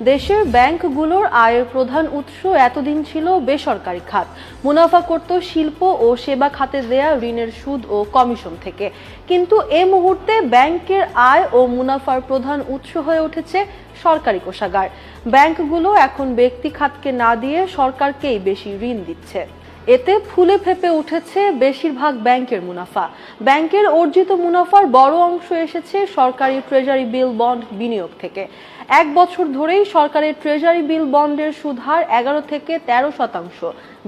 দেশের ব্যাংকগুলোর আয়ের প্রধান উৎস এতদিন ছিল বেসরকারি খাত। মুনাফা করত শিল্প ও সেবা খাতে দেয়া ঋণের সুদ ও কমিশন থেকে। কিন্তু এ মুহূর্তে ব্যাংকের আয় ও মুনাফার প্রধান উৎস হয়ে উঠেছে সরকারি কোষাগার। ব্যাংকগুলো এখন ব্যক্তি খাতকে না দিয়ে সরকারকেই বেশি ঋণ দিচ্ছে। এতে ফুলে ফেপে উঠেছে বেশিরভাগ ব্যাংকের মুনাফা। ব্যাংকের অর্জিত মুনাফার বড় অংশ এসেছে সরকারি ট্রেজারি বিল, বন্ড বিনিয়োগ থেকে। এক বছর ধরেই সরকারের ট্রেজারি বিল বন্ডের সুদহার এগারো থেকে তেরো শতাংশ,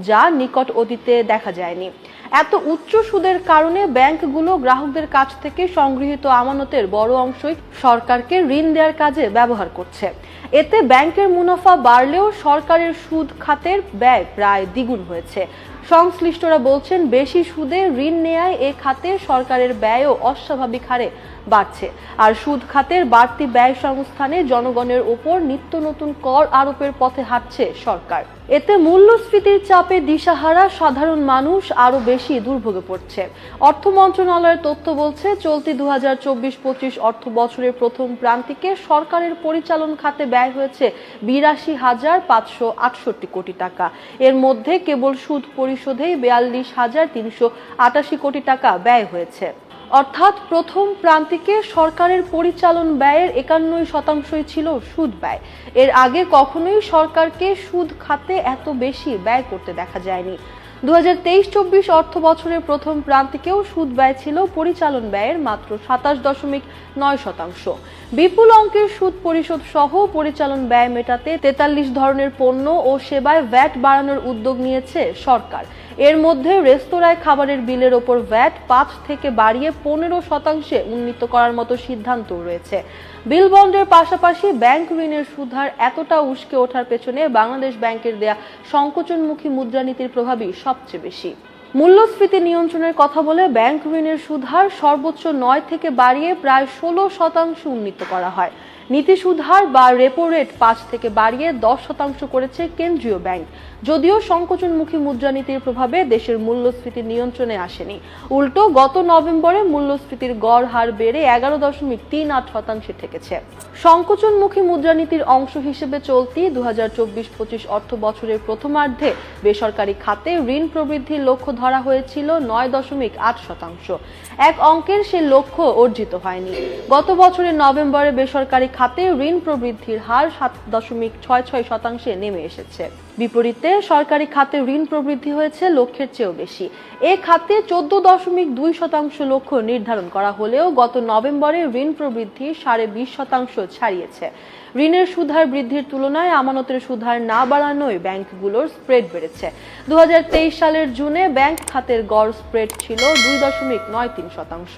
যা নিকট অতীতে দেখা যায়নি। এত উচ্চ সুদের কারণে ব্যাংকগুলো গ্রাহকদের কাছ থেকে সংগৃহীত আমানতের বড় অংশই সরকারকে ঋণ দেওয়ার কাজে ব্যবহার করছে। এতে ব্যাংকের মুনাফা বাড়লেও সরকারের সুদ খাতের ব্যয় প্রায় দ্বিগুণ হয়েছে। সংশ্লিষ্টরা বলছেন, বেশি সুদে ঋণ নেয়ায় এ খাতে সরকারের ব্যয়ও অস্বাভাবিক হারে বাড়ছে। আর সুদ খাতের বাড়তি ব্যয় সংস্থানে জনগণের ওপর নিত্য নতুন কর আরোপের পথে হাঁটছে সরকার। এতে মূল্যস্ফীতির চাপে দিশাহারা সাধারণ মানুষ আরও বেশি দুর্ভোগে পড়ছে। অর্থ মন্ত্রণালয়ের তথ্য বলছে, চলতি দু হাজার চব্বিশ পঁচিশ অর্থ বছরের প্রথম প্রান্তিকে সরকারের পরিচালন খাতে ব্যয় হয়েছে বিরাশি হাজার পাঁচশো আটষট্টি কোটি টাকা। এর মধ্যে কেবল সুদ পরিশোধেই বিয়াল্লিশ হাজার তিনশো আটাশি কোটি টাকা ব্যয় হয়েছে। অর্থাৎ প্রথম প্রান্তিকে সরকারের পরিচালন ব্যয়ের একান্নই শতাংশই ছিল সুদ ব্যয়। এর আগে কখনোই সরকারকে সুদ খাতে এত বেশি ব্যয় করতে দেখা যায়নি। দু হাজার তেইশ চব্বিশ অর্থ বছরের প্রথম প্রান্তিকেও সুদ ব্যয় ছিল পরিচালন ব্যয়ের মাত্র সাতাশ দশমিক নয় শতাংশ। বিপুল অঙ্কের সুদ পরিশোধ সহ পরিচালন ব্যয় মেটাতে তেতাল্লিশ ধরনের পণ্য ও সেবায় ভ্যাট বাড়ানোর উদ্যোগ নিয়েছে সরকার। এর মধ্যে রেস্তোরাঁয় খাবারের বিলের ওপর ভ্যাট পাঁচ থেকে বাড়িয়ে পনেরো শতাংশে উন্নীত করার মতো সিদ্ধান্ত রয়েছে। বিল বন্ডের পাশাপাশি ব্যাংক ঋণের সুদহার এতটা উস্কে ওঠার পেছনে বাংলাদেশ ব্যাংকের দেয়া সংকোচনমুখী মুদ্রানীতির প্রভাবই সবচেয়ে বেশি। মূল্যস্ফীতি নিয়ন্ত্রণের কথা বলে ব্যাংক ঋণের সুদহার সর্বোচ্চ নয় থেকে বাড়িয়ে প্রায় ষোলো শতাংশ উন্নীত করা হয়। নীতি সুদহার বা রেপো রেট পাঁচ থেকে বাড়িয়ে দশ শতাংশ করেছে কেন্দ্রীয় ব্যাংক। যদিও সংকোচনমুখী মুদ্রানীতির প্রভাবে দেশের মূল্যস্ফীতি নিয়ন্ত্রণে আসেনি। উল্টো, গত নভেম্বরে মূল্যস্ফীতির গড় হার বেড়ে এগারো দশমিক তিন আট শতাংশে ঠেকেছে। সংকোচনমুখী মুদ্রানীতির অংশ হিসেবে চলতি দু হাজার চব্বিশ পঁচিশ অর্থ বছরের প্রথমার্ধে বেসরকারি খাতে ঋণ প্রবৃদ্ধির লক্ষ্য ধরা হয়েছিল নয় দশমিক আট শতাংশ। এক অঙ্কের সে লক্ষ্য অর্জিত হয়নি। গত বছরের নভেম্বরে বেসরকারি খাতে ঋণ প্রবৃদ্ধির হার সাত দশমিক ছয় ছয় শতাংশে নেমে এসেছে। বিপরীতে সরকারি খাতে ঋণ প্রবৃদ্ধি হয়েছে লক্ষ্যের চেয়েও বেশি। এ খাতে চোদ্দ দশমিক দুই শতাংশ লক্ষ্য নির্ধারণ করা হলেও গত নভেম্বরে ঋণ প্রবৃদ্ধি সাড়ে বিশ শতাংশ ছাড়িয়েছে। ঋণের সুদহার বৃদ্ধির তুলনায় আমানতের সুদহার না বাড়ানোয় ব্যাংকগুলোর স্প্রেড বেড়েছে। দুই হাজার তেইশ সালের জুনে ব্যাংক খাতের গড় স্প্রেড ছিল দুই দশমিক নয় তিন শতাংশ।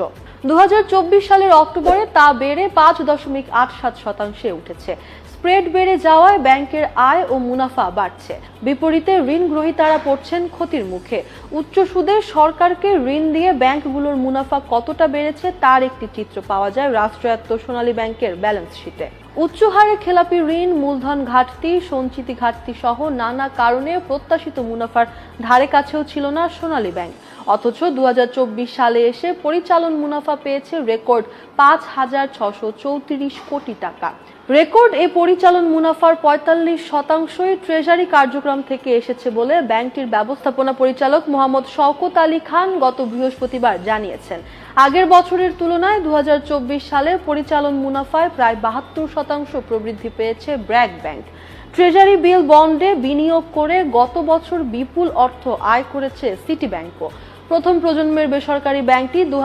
দুহাজার চব্বিশ সালের অক্টোবরে তা বেড়ে পাঁচ দশমিক আট সাত শতাংশে উঠেছে। স্প্রেড বেড়ে যাওয়ায় ব্যাংকের আয় ও মুনাফা বাড়ছে। বিপরীতে ঋণ গ্রহীতারা পড়ছেন ক্ষতির মুখে। উচ্চ সুদে সরকারকে ঋণ দিয়ে ব্যাংকগুলোর মুনাফা কতটা বেড়েছে তার একটি চিত্র পাওয়া যায় রাষ্ট্রায়ত্ত সোনালী ব্যাংকের ব্যালেন্স শিটে। উচ্চ হারে খেলাপি ঋণ, মূলধন ঘাটতি, সঞ্চিতি ঘাটতি সহ নানা কারণে প্রত্যাশিত মুনাফার ধারে কাছেও ছিল না সোনালী ব্যাংক। অথচ দুহাজার চব্বিশ সালে এসে পরিচালন মুনাফা পেয়েছে রেকর্ড পাঁচ হাজার ছশো চৌত্রিশ কোটি টাকা। রেকর্ড এ পরিচালন মুনাফার পঁয়তাল্লিশ শতাংশই ট্রেজারি কার্যক্রম থেকে এসেছে বলে ব্যাংকটির ব্যবস্থাপনা পরিচালক মোহাম্মদ শওকত আলী খান গত বৃহস্পতিবার জানিয়েছেন। আগের বছরের তুলনায় দু হাজার চব্বিশ সালে পরিচালন মুনাফায় প্রায় বাহাত্তর শতাংশ প্রবৃদ্ধি পেয়েছে ব্র্যাক ব্যাংক। ট্রেজারি বিল বন্ডে বিনিয়োগ করে গত বছর বিপুল অর্থ আয় করেছে সিটি ব্যাংকও। প্রথম প্রজন্মের বেসরকারি ব্যাংকটি দু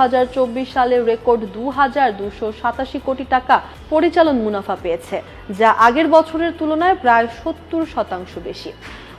সালে রেকর্ড দু হাজার দুশো সাতাশি কোটি টাকা পরিচালন মুনাফা পেয়েছে, যা আগের বছরের তুলনায় প্রায় সত্তর শতাংশ বেশি।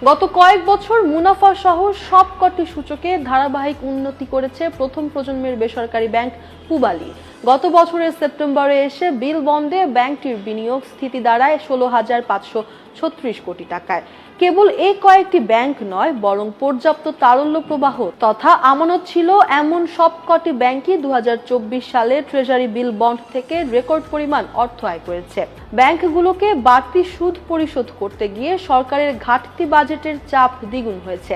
গত কয়েক বছর মুনাফা সহ সবকটি সূচকে ধারাবাহিক উন্নতি করেছে প্রথম প্রজন্মের বেসরকারি ব্যাংক পুবালি। গত বছরের সেপ্টেম্বরে এসে বিল বন্ডে ব্যাংকটির বিনিয়োগ স্থিতি দাঁড়ায় ষোলো হাজার পাঁচশো ছত্রিশ কোটি টাকায়। কেবল এই কয়েকটি ব্যাংক নয়, বরং পর্যাপ্ত তারল্য প্রবাহ তথা আমানত ছিল এমন সবকটি ব্যাংকই দু হাজার চব্বিশ সালে ট্রেজারি বিল বন্ড থেকে রেকর্ড পরিমাণ অর্থ আয় করেছে। ব্যাংকগুলোকে বাড়তি সুদ পরিশোধ করতে গিয়ে সরকারের ঘাটতি বাজেটের চাপ দ্বিগুণ হয়েছে।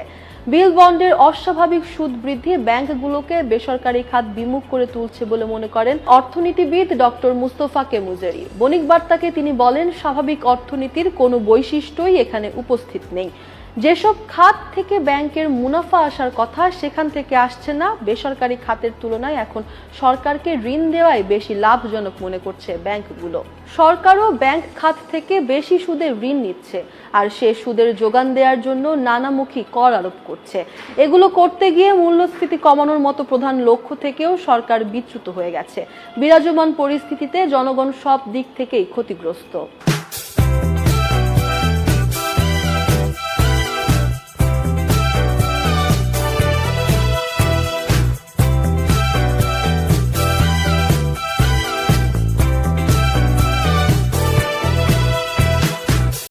বিল বন্ডের অস্বাভাবিক সুদ বৃদ্ধি ব্যাংকগুলোকে বেসরকারি খাত বিমুখ করে তুলছে বলে মনে করেন অর্থনীতিবিদ ডক্টর মুস্তফা কেমুজারি বণিক বার্তাকে তিনি বলেন, স্বাভাবিক অর্থনীতির কোনো বৈশিষ্ট্যই এখানে উপস্থিত নেই। যেসব খাত থেকে ব্যাংকের মুনাফা আসার কথা সেখান থেকে আসছে না, বেসরকারি খাতের তুলনায় এখন সরকারকে ঋণ দেওয়াই বেশি লাভজনক মনে করছে ব্যাংকগুলো। সরকারও ব্যাংক খাত থেকে বেশি সুদে ঋণ নিচ্ছে আর সে সুদের যোগান দেওয়ার জন্য নানামুখী কর আরোপ করছে। এগুলো করতে গিয়ে মূল্যস্ফীতি কমানোর মতো প্রধান লক্ষ্য থেকেও সরকার বিচ্যুত হয়ে গেছে। বিরাজমান পরিস্থিতিতে জনগণ সব দিক থেকেই ক্ষতিগ্রস্ত।